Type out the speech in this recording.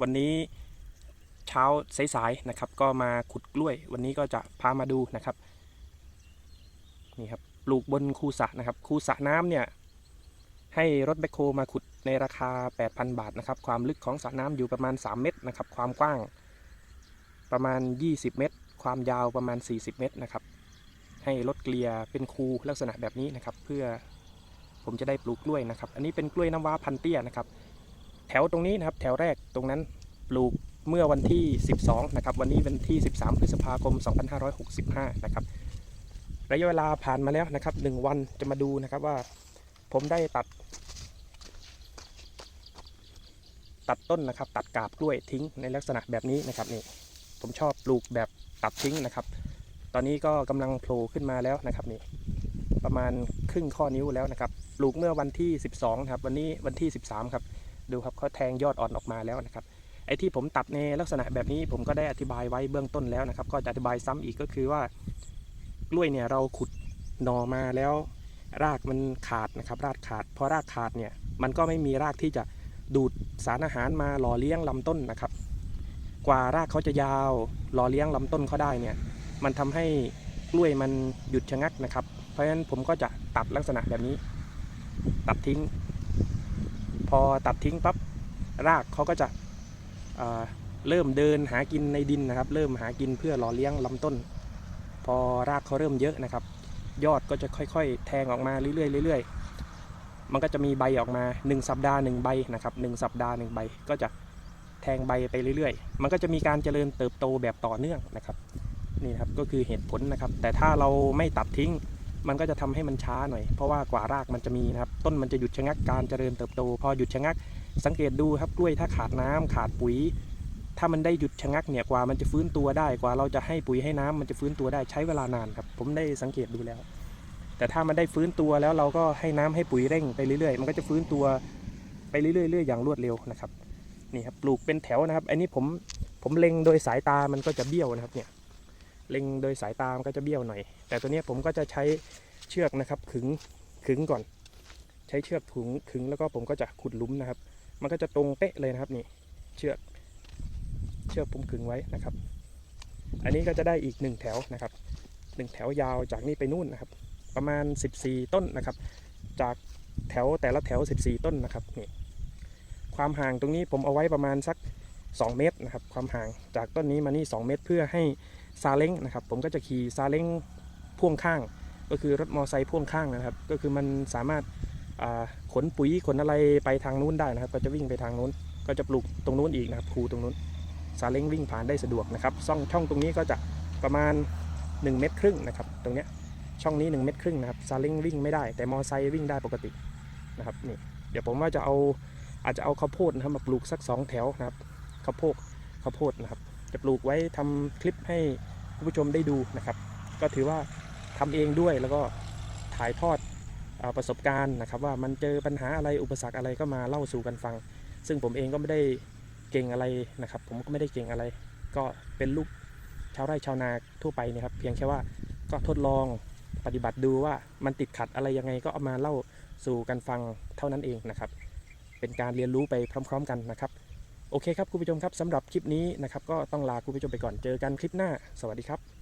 วันนี้เช้าสายๆนะครับ ก็มาขุดกล้วย วันนี้ก็จะพามาดูนะครับนี่ครับปลูกบนคูสระนะครับ คูสระน้ำเนี่ยให้รถแบคโฮมาขุดในราคา 8,000 บาทนะครับ ความลึกของสระน้ำอยู่ประมาณ 3 เมตรนะครับ ความกว้างประมาณ 20 เมตร ความยาวประมาณ 40 เมตรนะครับ ให้รถเกลียเป็นคูลักษณะแบบนี้นะครับ เพื่อผมจะได้ปลูกกล้วยนะครับ อันนี้เป็นกล้วยน้ำว้าพันเตี้ยนะครับ แถวตรงนี้นะครับ แถวแรกตรงนั้นปลูกเมื่อวันที่ 12 นะครับ วันนี้วันที่ 13 พฤษภาคม 2565 นะครับ ระยะเวลาผ่านมาแล้วนะครับ 1 วันจะมาดูนะครับว่าผมได้ตัด ตัดต้นนะครับ ตัดกาบกล้วยทิ้งในลักษณะแบบนี้นะครับนี่ผมชอบปลูกแบบตัดทิ้งนะครับ ตอนนี้ก็กำลังโผล่ขึ้นมาแล้วนะครับนี่ประมาณครึ่งข้อนิ้วแล้วนะครับ ปลูกเมื่อวันที่ 12 ครับ วันนี้วันที่ 13 ครับ ดูครับเขาแทงยอดอ่อนออกมาแล้วนะครับไอ้ที่ผมตัดในลักษณะแบบนี้ผมก็ได้อธิบายไว้เบื้องต้นแล้วนะครับ ก็จะอธิบายซ้ำอีกก็คือว่ากล้วยเนี่ยเราขุดหน่อมาแล้วรากมันขาดนะครับ รากขาดพอรากขาดเนี่ยมันก็ไม่มีรากที่จะดูดสารอาหารมาหล่อเลี้ยงลำต้นนะครับ กว่ารากเขาจะยาวหล่อเลี้ยงลำต้นเขาได้เนี่ยมันทำให้กล้วยมันหยุดชะงักนะครับ เพราะฉะนั้นผมก็จะตัดลักษณะแบบนี้ ตัดทิ้ง พอตัดทิ้งปั๊บรากเขาก็จะเเริ่มเดินหากินในดินนะครับ เริ่มหากินเพื่อหล่อเลี้ยงลำต้น พอรากเขาเริ่มเยอะนะครับ ยอดก็จะค่อยๆ แทงออกมาเรื่อยๆเรื่อยๆ มันก็จะมีใบออกมา 1 สัปดาห์1ใบนะครับหสัปดาห์1ใบก็จะแทงใบไปเรื่อยๆ มันก็จะมีการเจริญเติบโตแบบต่อเนื่องนะครับนี่ครับก็คือเหตุผลนะครับ แต่ถ้าเราไม่ตัดทิ้ง มันก็จะทำให้มันช้าหน่อย เพราะว่ากว่ารากมันจะมีนะครับ ต้นมันจะหยุดชะงักการเจริญเติบโต พอหยุดชะงัก สังเกตดูครับกล้วยถ้าขาดน้ำขาดปุ๋ย ถ้ามันได้หยุดชะงักเนี่ยกว่ามันจะฟื้นตัวได้ กว่าเราจะให้ปุ๋ยให้น้ำมันจะฟื้นตัวได้ใช้เวลานานครับ ผมได้สังเกตดูแล้ว แต่ถ้ามันได้ฟื้นตัวแล้วเราก็ให้น้ำให้ปุ๋ยเร่งไปเรื่อยๆ มันก็จะฟื้นตัวไปเรื่อยๆอย่างรวดเร็วนะครับนี่ครับปลูกเป็นแถวนะครับ อันนี้ผมผมเล็งโดยสายตามันก็จะเบี้ยวนะครับเนี่ย เล็งโดยสายตามันก็จะเบี้ยวหน่อย แต่ตัวนี้ผมก็จะใช้เชือกนะครับขึงขึงก่อน ใช้เชือกถุงขึงแล้วก็ผมก็จะขุดลุมนะครับ มันก็จะตรงเป๊ะเลยนะครับนี่เชือกเชือกผมขึงไว้นะครับ อันนี้ก็จะได้อีกหนึ่งแถวนะครับหนึ่งแถวยาวจากนี้ไปนู่นนะครับ ประมาณ 14 ต้นนะครับ จากแถวแต่ละแถว 14 ต้นนะครับนี่ความห่างตรงนี้ผมเอาไว้ประมาณสัก 2 เมตรนะครับ ความห่างจากต้นนี้มานี่ 2 เมตรเพื่อให้ ซาเล้งนะครับผมก็จะขี่ซาเล้งพ่วงข้าง ก็คือรถมอไซค์พ่วงข้างนะครับ ก็คือมันสามารถขนปุ๋ยขนอะไรไปทางนู้นได้นะครับ ก็จะวิ่งไปทางนู้น ก็จะปลูกตรงนู้นอีกนะครับคูตรงนู้นซาเล้งวิ่งผ่านได้สะดวกนะครับช่องช่องตรงนี้ก็จะประมาณ 1 เมตรครึ่งนะครับ ตรงเนี้ยช่องนี้ 1 เมตรครึ่งนะครับซาเล้งวิ่งไม่ได้ แต่มอไซค์วิ่งได้ปกตินะครับนี่เดี๋ยวผมว่าจะเอาอาจจะเอาข้าวโพดนะครับมาปลูกสัก 2 แถวนะครับข้าวโพดข้าวโพดนะครับ จะปลูกไว้ทำคลิปให้คุณผู้ชมได้ดูนะครับ ก็ถือว่าทำเองด้วยแล้วก็ถ่ายทอดอประสบการณ์นะครับ ว่ามันเจอปัญหาอะไรอุปสรรคอะไรก็มาเล่าสู่กันฟัง ซึ่งผมเองก็ไม่ได้เก่งอะไรนะครับ ผมก็ไม่ได้เก่งอะไร ก็เป็นลูกชาวไร่ชาวนาทั่วไปนะครับ เพียงแค่ว่าก็ทดลองปฏิบัติดูว่ามันติดขัดอะไรยังไงก็เอามาเล่าสู่กันฟังเท่านั้นเองนะครับ เป็นการเรียนรู้ไปพร้อม ๆ กันนะครับ โอเคครับคุณผู้ชมครับสำหรับคลิปนี้นะครับก็ต้องลาคุณผู้ชมไปก่อนเจอกันคลิปหน้า สวัสดีครับ